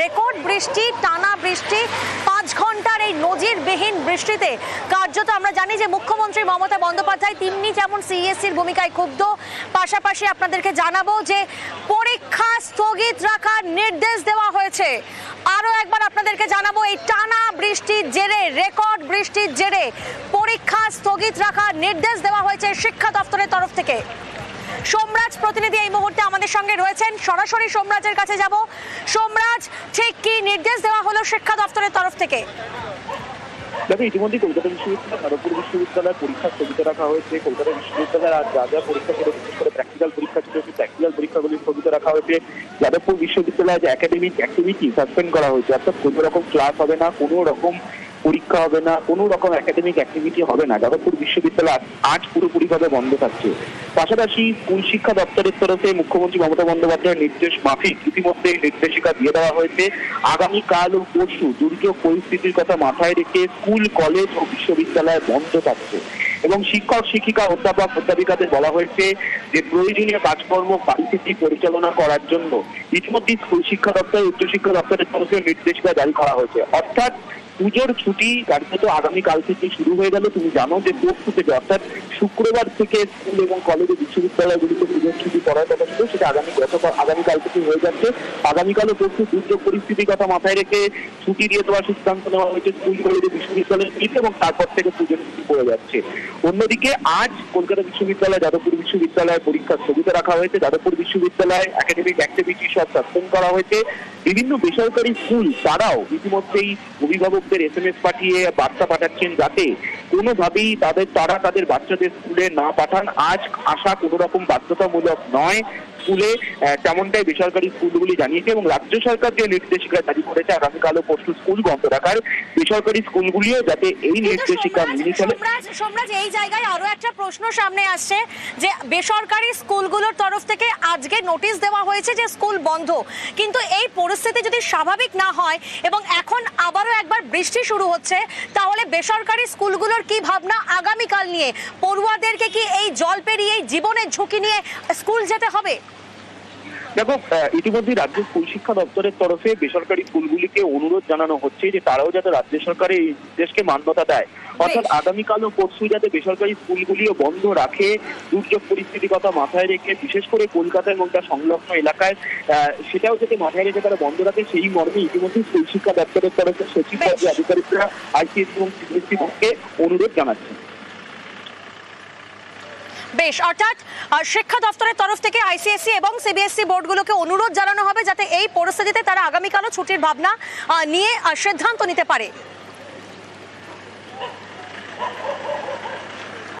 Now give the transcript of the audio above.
Record বৃষ্টি, টানা বৃষ্টি, পাঁচ ঘণ্টার এই নজিরবিহীন বৃষ্টিতে। কার্যত আমরা জানি যে মুখ্যমন্ত্রী মমতা বন্দ্যোপাধ্যায় তিমনি যেমন সিএসসির ভূমিকায় ক্ষুব্ধ, পাশাপাশি আপনাদেরকে জানাব যে পরীক্ষা স্থগিত রাখার নির্দেশ দেওয়া হয়েছে। আরও একবার আপনাদেরকে জানাব, এই টানা বৃষ্টির জেরে, রেকর্ড বৃষ্টির জেরে পরীক্ষা স্থগিত রাখার নির্দেশ দেওয়া হয়েছে শিক্ষা দপ্তরের তরফ থেকে। সোমরাজ প্রতিনিধি এই মুহূর্তে আমাদের সঙ্গে রয়েছেন। সরাসরি সোমরাজের কাছে যাব। ঠিক কি নির্দেশ দেওয়া হলো শিক্ষা দপ্তরের তরফ থেকে? দেখো ইতিমধ্যে কলকাতা বিশ্ববিদ্যালয় খড়গপুর বিশ্ববিদ্যালয়ের পরীক্ষা স্থগিত রাখা হয়েছে। কলকাতা বিশ্ববিদ্যালয়ের আর যা যা পরীক্ষা ছিল, বিশেষ করে প্র্যাকটিক্যাল পরীক্ষা ছিল, সেই প্র্যাকটিক্যাল পরীক্ষাগুলি স্থগিত রাখা হয়েছে। যাদবপুর বিশ্ববিদ্যালয়ের যে একাডেমিক অ্যাক্টিভিটি সাসপেন্ড করা হয়েছে, অর্থাৎ কোনো রকম ক্লাস হবে না, কোনো রকম পরীক্ষা হবে না, কোনো রকম একাডেমিক অ্যাক্টিভিটি হবে না। যাদবপুর বিশ্ববিদ্যালয় আজ পুরোপুরিভাবে বন্ধ থাকছে। পাশাপাশি স্কুল শিক্ষা দপ্তরের তরফে মুখ্যমন্ত্রী মমতা বন্দ্যোপাধ্যায়ের নির্দেশ মাফিক। ইতিমধ্যে নির্দেশিকা দিয়ে দেওয়া হয়েছে, আগামীকাল ও পরশু দুর্যোগ পরিস্থিতির কথা মাথায় রেখে স্কুল, কলেজ ও বিশ্ববিদ্যালয় বন্ধ থাকছে। এবং শিক্ষক, শিক্ষিকা, অধ্যাপক, অধ্যাপিকাদের বলা হয়েছে যে প্রয়োজনীয় কাজকর্ম পরিস্থিতি পরিচালনা করার জন্য ইতিমধ্যে স্কুল শিক্ষা দপ্তর, উচ্চশিক্ষা দপ্তরের তরফে নির্দেশিকা জারি করা হয়েছে। অর্থাৎ পুজোর ছুটি কার্যত আগামীকাল থেকে শুরু হয়ে গেল। তুমি জানো যে পরশু থেকে অর্থাৎ শুক্রবার থেকে স্কুল এবং কলেজ বিশ্ববিদ্যালয়গুলিতে পুজোর ছুটি পড়ার কথা ছিল, সেটা আগামী গতকাল, আগামীকাল থেকে হয়ে যাচ্ছে। আগামীকালও পরশু দুর্যোগ পরিস্থিতির কথা মাথায় রেখে ছুটি দিয়ে দেওয়ার সিদ্ধান্ত নেওয়া হয়েছে স্কুল, কলেজ ও বিশ্ববিদ্যালয়গুলিতে এবং তারপর থেকে পুজোর ছুটি পড়ে যাচ্ছে। অন্যদিকে আজ কলকাতা বিশ্ববিদ্যালয়, যাদবপুর বিশ্ববিদ্যালয় পরীক্ষা স্থগিত রাখা হয়েছে। যাদবপুর বিশ্ববিদ্যালয় একাডেমিক অ্যাক্টিভিটি সব সাসপেন্ড করা হয়েছে। বিভিন্ন বেসরকারি স্কুল তারাও ইতিমধ্যেই অভিভাবকদের এস এম এস পাঠিয়ে বার্তা পাঠাচ্ছেন যাতে কোনোভাবেই তাদের, তারা তাদের বাচ্চাদের স্কুলে না পাঠান। আজ আসা কোনো রকম বাধ্যতামূলক নয়। স্কুলে তেমনটাই বেসরকারি স্কুলগুলি জানিয়েছে এবং রাজ্য সরকার যে নির্দেশিকা জারি করেছে আগামীকাল ও পরশু স্কুল বন্ধ রাখার বেসরকারি স্কুলগুলিও যাতে এই নির্দেশিকা মেনে চলে। সোমরাজ এই জায়গায় আরও একটা প্রশ্ন সামনে আসছে যে বেসরকারি স্কুলগুলোর তরফ থেকে আজকে নোটিশ দেওয়া হয়েছে যে স্কুল বন্ধ। কিন্তু এই পরিস্থিতি যদি স্বাভাবিক না হয় এবং এখন আবারও একবার বৃষ্টি শুরু হচ্ছে তাহলে বেসরকারি স্কুলগুলোর কি ভাবনা আগামীকাল নিয়ে? পড়ুয়াদেরকে কি এই জল পেরিয়ে জীবনের ঝুঁকি নিয়ে স্কুল যেতে হবে? দেখো ইতিমধ্যে রাজ্য স্কুল শিক্ষা দপ্তরের তরফে বেসরকারি স্কুলগুলিকে অনুরোধ জানানো হচ্ছে যে তারাও যাতে রাজ্য সরকারের এই নির্দেশকে মান্যতা দেয়। অর্থাৎ আগামীকাল ও পরশু যাতে বেসরকারি স্কুলগুলিও বন্ধ রাখে দুর্যোগ পরিস্থিতির কথা মাথায় রেখে বিশেষ করে কলকাতা এবং তার সংলগ্ন এলাকায় আহ, সেটাও যাতে মাথায় রেখে তারা বন্ধ রাখে সেই মর্মে ইতিমধ্যে স্কুল শিক্ষা দপ্তরের তরফে সচিব আধিকারিকরা আইসিএসি এবং সিবিএসসি অনুরোধ জানাচ্ছেন। বেশ, অর্থাৎ শিক্ষা দপ্তরের তরফ থেকে আইসিএসসি এবং সিবিএসসি বোর্ডগুলোকে অনুরোধ জানানো হবে যাতে এই পরিস্থিতিতে তারা আগামীকালও ছুটির ভাবনা নিয়ে সিদ্ধান্ত নিতে পারে।